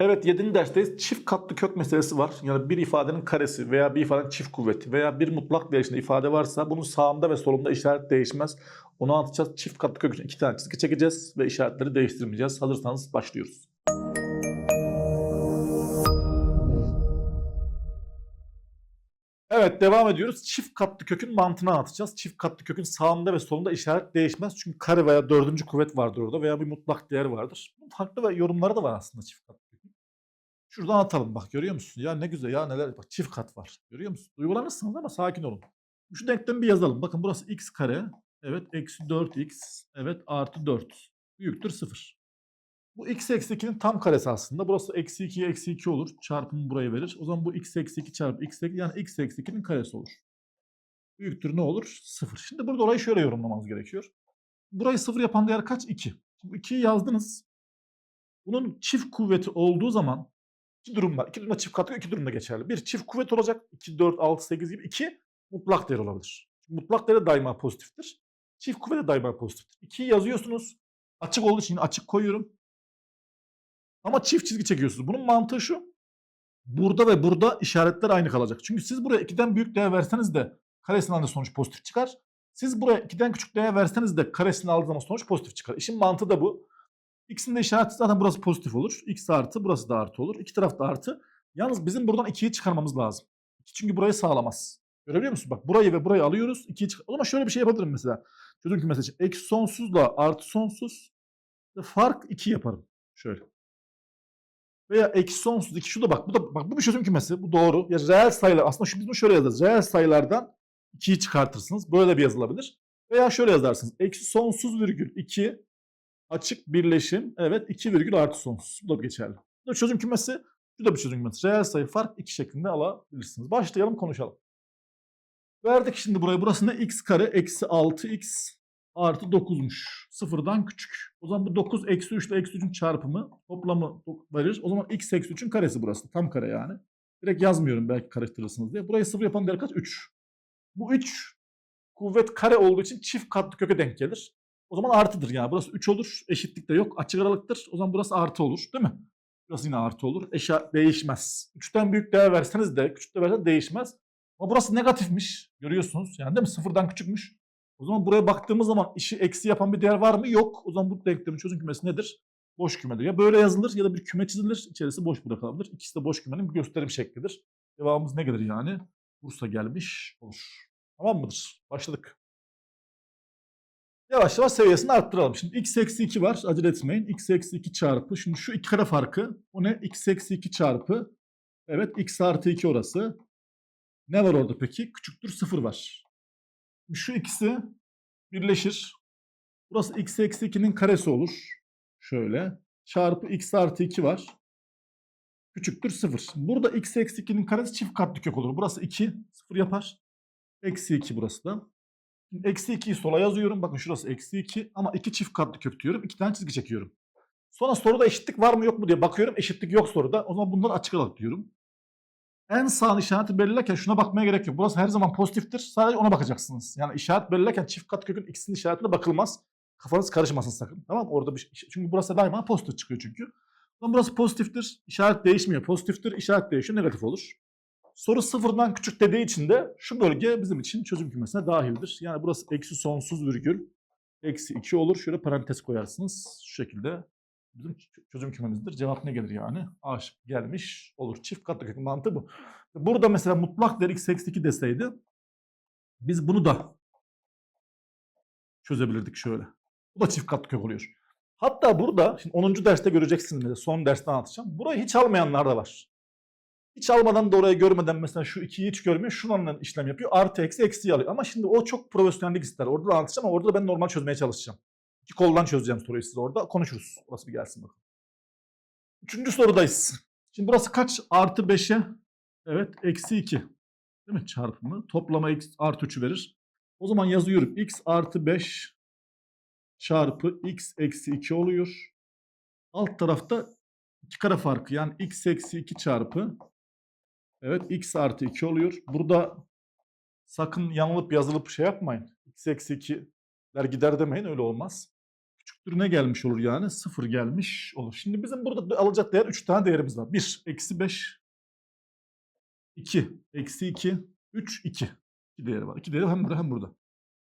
Evet 7. dersteyiz. Çift katlı kök meselesi var. Yani bir ifadenin karesi veya bir ifadenin çift kuvveti veya bir mutlak değişinde ifade varsa bunun sağında ve solunda işaret değişmez. Onu anlatacağız. Çift katlı kök için iki tane çizgi çekeceğiz ve işaretleri değiştirmeyeceğiz. Hazırsanız başlıyoruz. Evet devam ediyoruz. Çift katlı kökün mantığını anlatacağız. Çift katlı kökün sağında ve solunda işaret değişmez. Çünkü kare veya dördüncü kuvvet vardır orada veya bir mutlak değer vardır. Farklı ve yorumları da var aslında çift katlı. Şuradan atalım bak görüyor musun? Ya ne güzel ya neler bak çift kat var. Görüyor musun? Duygulanırsınız ama sakin olun. Şu denklemi bir yazalım. Bakın burası x kare. Evet eksi 4x. Evet artı 4. Büyüktür 0. Bu x eksi 2'nin tam karesi aslında. Burası eksi 2 eksi 2 olur. Çarpımı buraya verir. O zaman bu x eksi 2 çarpı x eksi yani x eksi 2'nin karesi olur. Büyüktür ne olur? 0. Şimdi burada olayı şöyle yorumlamamız gerekiyor. Burayı 0 yapan değer kaç? 2. Şimdi 2'yi yazdınız. Bunun çift kuvveti olduğu zaman iki durum var. İki durumda çift katı iki durumda geçerli. Bir çift kuvvet olacak. 2, 4, 6, 8 gibi. 2 mutlak değer olabilir. Mutlak değer de daima pozitiftir. Çift kuvvet de daima pozitiftir. 2'yi yazıyorsunuz. Açık olduğu için açık koyuyorum. Ama çift çizgi çekiyorsunuz. Bunun mantığı şu. Burada ve burada işaretler aynı kalacak. Çünkü siz buraya 2'den büyük değer verseniz de karesinden de sonuç pozitif çıkar. Siz buraya 2'den küçük değer verseniz de karesini aldığınız zaman sonuç pozitif çıkar. İşin mantığı da bu. X'in de işareti zaten burası pozitif olur. X artı burası da artı olur. İki taraf da artı. Yalnız bizim buradan 2'yi çıkarmamız lazım. Çünkü burayı sağlamaz. Görebiliyor musun? Bak burayı ve burayı alıyoruz. 2'yi çıkar. O zaman şöyle bir şey yapabilirim mesela. Çözüm kümesi için. Eksi sonsuzla artı sonsuz. Fark 2 yaparım. Şöyle. Veya eksi sonsuz 2 şu da bak bu da bak bu bir çözüm kümesi. Bu doğru. Ya reel sayılar aslında şu biz şöyle yazarız. Reel sayılardan 2'yi çıkartırsınız. Böyle bir yazılabilir. Veya şöyle yazarsınız. Eksi sonsuz virgül 2 açık birleşim. Evet 2 virgül artı sonsuz. Bu da geçerli. Bu da çözüm kümesi. Bu da bir çözüm kümesi. Reel sayı fark 2 şeklinde alabilirsiniz. Başlayalım konuşalım. Verdik şimdi buraya. Burası ne? x kare eksi 6x artı 9'muş. Sıfırdan küçük. O zaman bu 9 eksi 3 ile eksi 3'ün çarpımı toplamı verir. O zaman x eksi 3'ün karesi burası. Tam kare yani. Direkt yazmıyorum belki karıştırırsınız diye. Burayı sıfır yapan değer kaç? 3. Bu 3 kuvvet kare olduğu için çift katlı köke denk gelir. O zaman artıdır yani. Burası 3 olur. Eşitlik de yok. Açık aralıktır. O zaman burası artı olur. Değil mi? Burası yine artı olur. Eşya değişmez. 3'ten büyük değer verseniz de küçük değer verseniz de değişmez. Ama burası negatifmiş. Görüyorsunuz. Yani değil mi? Sıfırdan küçükmüş. O zaman buraya baktığımız zaman işi eksi yapan bir değer var mı? Yok. O zaman bu denklemin çözüm kümesi nedir? Boş kümedir. Ya böyle yazılır ya da bir küme çizilir. İçerisi boş bırakılabilir. İkisi de boş kümenin bir gösterim şeklidir. Cevabımız ne gelir yani? Bursa gelmiş olur. Tamam mıdır? Başladık. Yavaş yavaş seviyesini arttıralım. Şimdi x eksi 2 var. Acele etmeyin. x eksi 2 çarpı. Şimdi şu iki kare farkı. O ne? x eksi 2 çarpı. Evet x artı 2 orası. Ne var orada peki? Küçüktür 0 var. Şu ikisi birleşir. Burası x eksi 2'nin karesi olur. Şöyle. Çarpı x artı 2 var. Küçüktür 0. Burada x eksi 2'nin karesi çift katlı kök olur. Burası 2. 0 yapar. Eksi 2 burası da. Şimdi eksi 2'yi sola yazıyorum. Bakın şurası eksi 2 ama 2 çift katlı kök diyorum. 2 tane çizgi çekiyorum. Sonra soruda eşitlik var mı yok mu diye bakıyorum. Eşitlik yok soruda. O zaman bunları açık aralık diyorum. En sağ işareti belirlerken şuna bakmaya gerek yok. Burası her zaman pozitiftir. Sadece ona bakacaksınız. Yani işaret belirlerken çift kat kökün ikisinin işaretine bakılmaz. Kafanız karışmasın sakın. Tamam? Orada bir şey- çünkü burası daima pozitif çıkıyor çünkü. Zaman burası pozitiftir. İşaret değişmiyor. Pozitiftir. İşaret değişiyor. Negatif olur. Soru sıfırdan küçük dediği için de şu bölge bizim için çözüm kümesine dahildir. Yani burası eksi sonsuz virgül eksi 2 olur. Şöyle parantez koyarsınız. Şu şekilde bizim çözüm kümemizdir. Cevap ne gelir yani? A gelmiş olur. Çift katlı kök mantığı bu. Burada mesela mutlak değer x eksi 2 deseydi biz bunu da çözebilirdik şöyle. Bu da çift katlı kök oluyor. Hatta burada şimdi 10. derste göreceksiniz son derste anlatacağım. Burayı hiç almayanlar da var. Hiç almadan da orayı görmeden mesela şu 2'yi hiç görmüyor. Şununla işlem yapıyor. Artı eksi eksiyi alıyor. Ama şimdi o çok profesyonellik ister. Orada da anlatacağım ama orada da ben normal çözmeye çalışacağım. İki koldan çözeceğim soruyu size orada. Konuşuruz. Orası bir gelsin bakalım. Üçüncü sorudayız. Şimdi burası kaç? Artı 5'e evet eksi 2. Değil mi? Çarpımı. Toplama x artı 3'ü verir. O zaman yazıyorum. x artı 5 çarpı x eksi 2 oluyor. Alt tarafta iki kare farkı yani x eksi 2 çarpı evet x artı 2 oluyor. Burada sakın yanılıp yazılıp şey yapmayın. x eksi 2'ler gider demeyin öyle olmaz. küçüktür ne gelmiş olur yani? 0 gelmiş olur. Şimdi bizim burada alacak değer 3 tane değerimiz var. 1, eksi 5, 2, eksi 2, 3, 2. 2 değeri var. 2 değeri hem burada hem burada.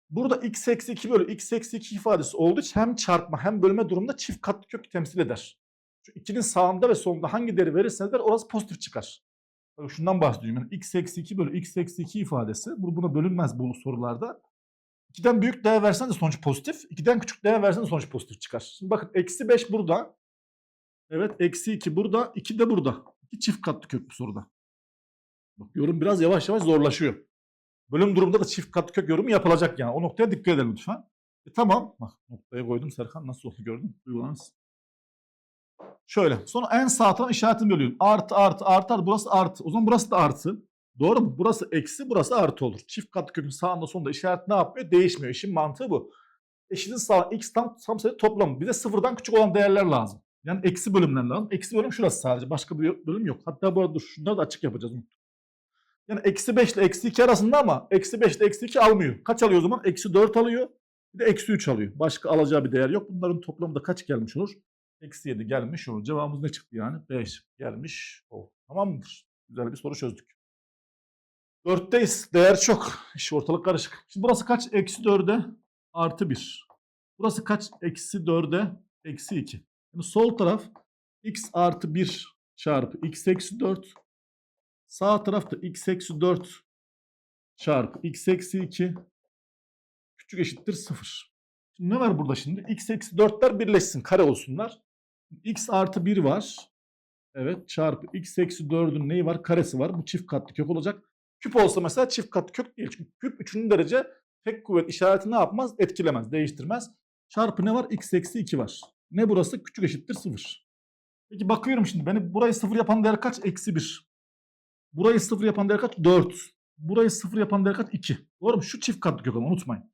Burada x eksi 2 bölü x eksi 2 ifadesi olduğu için hem çarpma hem bölme durumunda çift katlı kök temsil eder. Şu 2'nin sağında ve solunda hangi değeri verirseniz ver orası pozitif çıkar. Şundan bahsediyorum. Yani x eksi 2 bölü x eksi 2 ifadesi. Bu buna bölünmez bu sorularda. 2'den büyük değer versen de sonuç pozitif. 2'den küçük değer versen de sonuç pozitif çıkar. Şimdi bakın eksi 5 burada. Evet eksi 2 burada. 2 de burada. 2 çift katlı kök bu soruda. Bak yorum biraz yavaş yavaş zorlaşıyor. Bölüm durumunda da çift katlı kök yorumu yapılacak yani. O noktaya dikkat edelim lütfen. E, tamam. Bak noktaya koydum Serkan. Nasıl oldu gördün? Uygulanız. Şöyle. Sonra en sağ tarafın işaretini bölüyorum. Artı artı artı. Burası artı. O zaman burası da artı. Doğru mu? Burası eksi, burası artı olur. Çift katlı kökün sağında sonunda işaret ne yapmıyor? Değişmiyor. İşin mantığı bu. Eşitin sağ x tam tam sayı toplamı. Bize sıfırdan küçük olan değerler lazım. Yani eksi bölümler lazım. Eksi bölüm şurası sadece. Başka bir bölüm yok. Hatta bu arada dur şunları da açık yapacağız. Yani eksi 5 ile eksi 2 arasında ama eksi 5 ile eksi 2 almıyor. Kaç alıyor o zaman? Eksi 4 alıyor. Bir de eksi 3 alıyor. Başka alacağı bir değer yok. Bunların toplamı da kaç gelmiş olur? Eksi 7 gelmiş olur. Cevabımız ne çıktı yani? 5 gelmiş olur. Tamam mıdır? Güzel bir soru çözdük. 4'teyiz. Değer çok. İş ortalık karışık. Şimdi burası kaç? Eksi 4'e artı 1. Burası kaç? Eksi 4'e eksi 2. Yani sol taraf x artı 1 çarpı x eksi 4. Sağ tarafta x eksi 4 çarpı x eksi 2 küçük eşittir 0. Şimdi ne var burada şimdi? x eksi 4'ler birleşsin. Kare olsunlar. X artı 1 var. Evet çarpı x eksi 4'ün neyi var? Karesi var. Bu çift katlı kök olacak. Küp olsa mesela çift katlı kök değil. Çünkü küp 3. derece tek kuvvet işareti ne yapmaz? Etkilemez, değiştirmez. Çarpı ne var? x eksi 2 var. Ne burası? Küçük eşittir 0. Peki bakıyorum şimdi. Beni burayı 0 yapan değer kaç? Eksi 1. Burayı 0 yapan değer kaç? 4. Burayı 0 yapan değer kaç? 2. Doğru mu? Şu çift katlı kök ama unutmayın.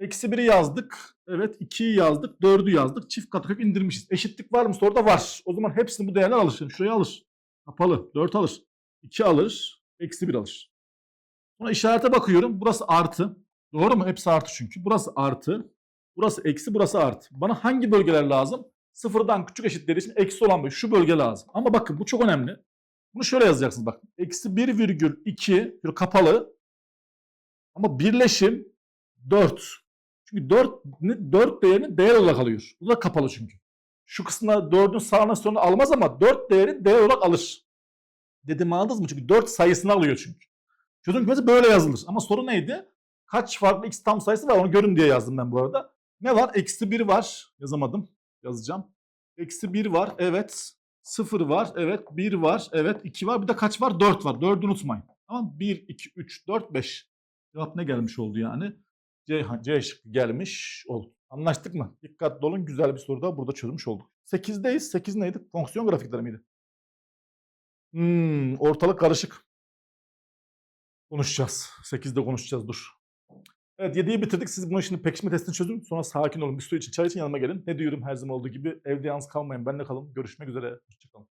Eksi 1'i yazdık. Evet 2'yi yazdık. 4'ü yazdık. Çift katlı kök indirmişiz. Eşitlik var mı soruda? Var. O zaman hepsini bu değerler alır. Şimdi Şuraya alır. Kapalı. 4 alır. 2 alır. Eksi 1 alır. Sonra işarete bakıyorum. Burası artı. Doğru mu? Hepsi artı çünkü. Burası artı. Burası eksi. Burası artı. Bana hangi bölgeler lazım? Sıfırdan küçük eşitleri için eksi olan bölge. Şu bölge lazım. Ama bakın bu çok önemli. Bunu şöyle yazacaksınız bak. Eksi 1,2 şöyle kapalı. Ama birleşim 4. Çünkü 4, 4 değerini değer olarak alıyor. Bu da kapalı çünkü. Şu kısımda 4'ün sağına sonuna almaz ama 4 değeri değer olarak alır. Dedim anladınız mı? Çünkü 4 sayısını alıyor çünkü. Çözüm kümesi böyle yazılır. Ama soru neydi? Kaç farklı x tam sayısı var onu görün diye yazdım ben bu arada. Ne var? Eksi 1 var. Yazamadım. Yazacağım. Eksi 1 var. Evet. 0 var. Evet. 1 var. Evet. 2 var. Bir de kaç var? 4 var. 4'ü unutmayın. Tamam 1, 2, 3, 4, 5. Cevap ne gelmiş oldu yani? C, C şıkkı gelmiş oldu. Anlaştık mı? Dikkatli olun. Güzel bir soru da burada çözmüş olduk. 8'deyiz. 8 neydi? Fonksiyon grafikleri miydi? Hmm, ortalık karışık. Konuşacağız. 8'de konuşacağız. Dur. Evet 7'yi bitirdik. Siz bunu şimdi pekişme testini çözün. Sonra sakin olun. Bir su için, çay için yanıma gelin. Ne diyorum her zaman olduğu gibi. Evde yalnız kalmayın. Benle kalın. Görüşmek üzere. Hoşçakalın.